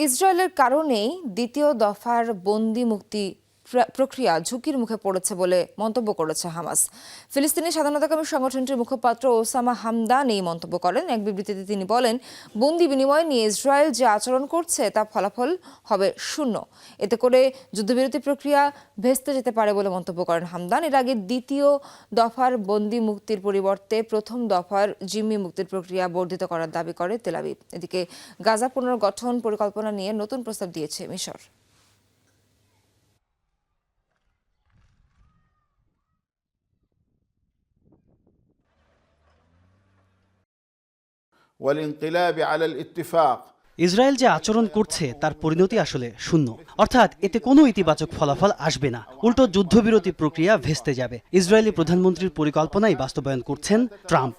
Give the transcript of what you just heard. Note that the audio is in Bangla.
ইসরায়েলের কারণেই দ্বিতীয় দফার বন্দি মুক্তি প্রক্রিয়া ঝুঁকির মুখে পড়েছে বলে মন্তব্য করেছে হামাস। ফিলিস্তিনি স্বাধীনতাকামী সংগঠনটির মুখপাত্র ওসামা হামদান এই মন্তব্য করেন। এক বিবৃতিতে তিনি বলেন, বন্দি বিনিময় নিয়ে ইসরায়েল যে আচরণ করছে তা ফলাফল হবে শূন্য। এতে করে যুদ্ধবিরতি প্রক্রিয়া ভেস্তে যেতে পারে বলে মন্তব্য করেন হামদান। এর আগে দ্বিতীয় দফার বন্দি মুক্তির পরিবর্তে প্রথম দফার জিম্মি মুক্তির প্রক্রিয়া বর্ধিত করার দাবি করে তেলাবিব এদিকে গাজা পুনর্গঠন পরিকল্পনা নিয়ে নতুন প্রস্তাব দিয়েছে মিশর। ইসরায়েল যে আচরণ করছে তার পরিণতি আসলে শূন্য। অর্থাৎ এতে কোনো ইতিবাচক ফলাফল আসবে না। উল্টো যুদ্ধবিরতি প্রক্রিয়া ভেস্তে যাবে। ইসরায়েলি প্রধানমন্ত্রীর পরিকল্পনাই বাস্তবায়ন করছেন ট্রাম্প।